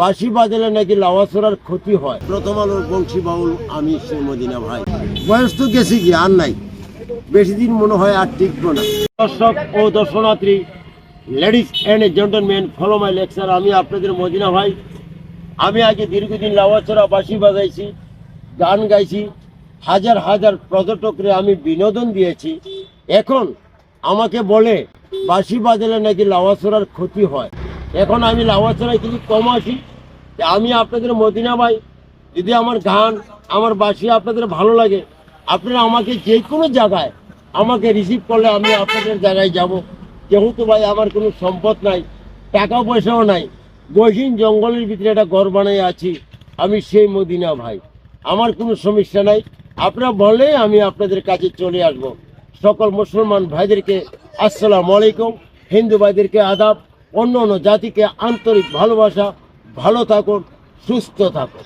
বাঁশি বাজালে নাকি লাওয়াছড়ার ক্ষতি হয়? প্রথম আলোর বংশী বাউল আমি সেই মদিনা ভাই। বয়স তো গেছি কি, আর নাই। বেশি দিন মনে হয় আর টিকবো না। দর্শক ও দর্শনার্থী ladies and gentleman follow my lecture আমি আপনাদের মদিনা ভাই। আমি আগে দীর্ঘদিন লাওয়াছড়া বাঁশি বাজাইছি, গান গাইছি। হাজার হাজার পর্যটকরে আমি বিনোদন দিয়েছি। এখন আমাকে বলে, বাঁশি বাজালে নাকি লাওয়াছড়ার ক্ষতি হয়? এখন আমি লাওয়াছড়ায় কিছু কম আসি আমি আপনাদের মদিনা ভাই, যদি আমার গান, আমার বাসি আপনাদের ভালো লাগে, আপনারা আমাকে যে কোনো জায়গায় আমাকে রিসিভ করলে আমি আপনাদের জায়গায় যাব। যেহেতু ভাই আমার কোনো সম্পদ নাই, টাকা পয়সাও নাই, গহীন জঙ্গলের ভিতরে একটা ঘর বানাই আছি আমি সেই মদিনা ভাই। আমার কোনো সমস্যা নাই, আপনারা বললে আমি আপনাদের কাছে চলে আসব। সকল মুসলমান ভাইদেরকে আসসালামু আলাইকুম, হিন্দু ভাইদেরকে আদাব। অন্য অন্য জাতিকে আন্তরিক ভালোবাসা ভালো থাকুন সুস্থ থাকুন।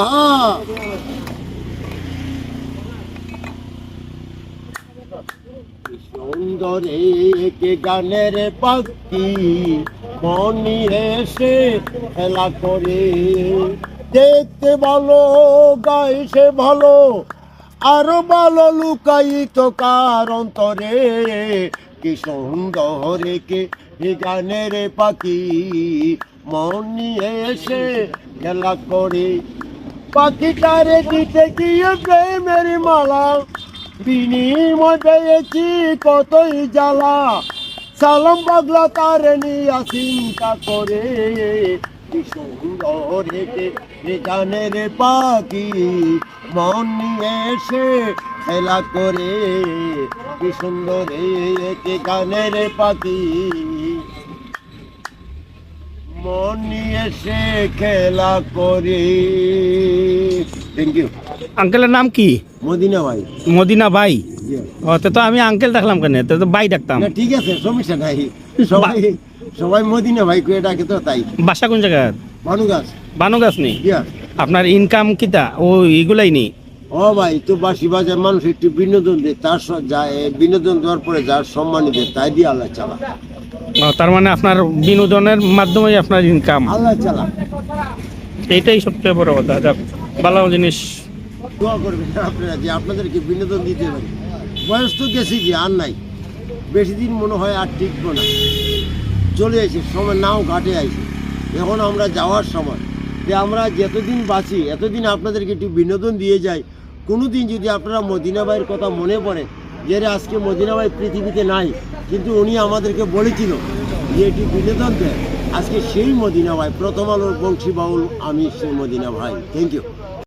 আহা! সুন্দর একে গানের পাখি, মনি এসে খেলা করে। দেখতে ভালো গাইছে ভালো, আরও ভালো লুকাইত কার অন্তরে। কি সুন্দর এ গানের পাখি, মনি এসে খেলা করে। পাখিটারে দিতে গিয়ে প্রেমের মালা বিনিময় পেয়েছি কতই জ্বালা? সালাম পাগলা তার নিয়া চিন্তা করে। এ পাখি, মন নিয়ে এসে খেলা করে। কি সুন্দর একে গানের পাখি, মন নিয়ে এসে খেলা করে। থ্যাংক ইউ আঙ্কেলের নাম কি? মদিনা ভাই। মদিনা ভাই? ও তো তো আমি আঙ্কেল ডাকলাম কেন? তো ভাই ডাকতাম। না ঠিক আছে সমস্যা নাই। সবাই সবাই মদিনা ভাই কয়ে ডাকে তো তাই। বাসা কোন জায়গা? মানু গাছ বানু গাছ নেই আপনার ইনকাম কিতা? ও এগুলাই নেই? ও ভাই তো বাসি বাজার মানুষ একটু বিনোদন দেয় তার বিনোদন দেওয়ার পরে যার সম্মান দেয় তাই দিয়ে আল্লাহ চালা। তার মানে আপনার বিনোদনের মাধ্যমে আপনার ইনকাম আল্লাহ চালা। এটাই সবচেয়ে বড় কথা ভালো জিনিস। দোয়া করবেন আপনারা যে আপনাদেরকে বিনোদন দিতে পারি। বয়স তো গেছি কি আর নাই। বেশি দিন মনে হয় আর টিকবো না। চলে আসে সময় নাও ঘাটে আইছে। এখন আমরা যাওয়ার সময়। যে আমরা যতদিন বাঁচি, এতদিন আপনাদেরকে একটু বিনোদন দিয়ে যাই। কোনো দিন যদি আপনারা মদিনা ভাইয়ের কথা মনে পড়ে, যে আজকে মদিনা ভাই পৃথিবীতে নাই, কিন্তু উনি আমাদেরকে বলেছিল যে এটি বিনোদন দেয়। আজকে সেই মদিনা ভাই, প্রথম আলোর বংশী বাউল আমি সেই মদিনা ভাই। Thank you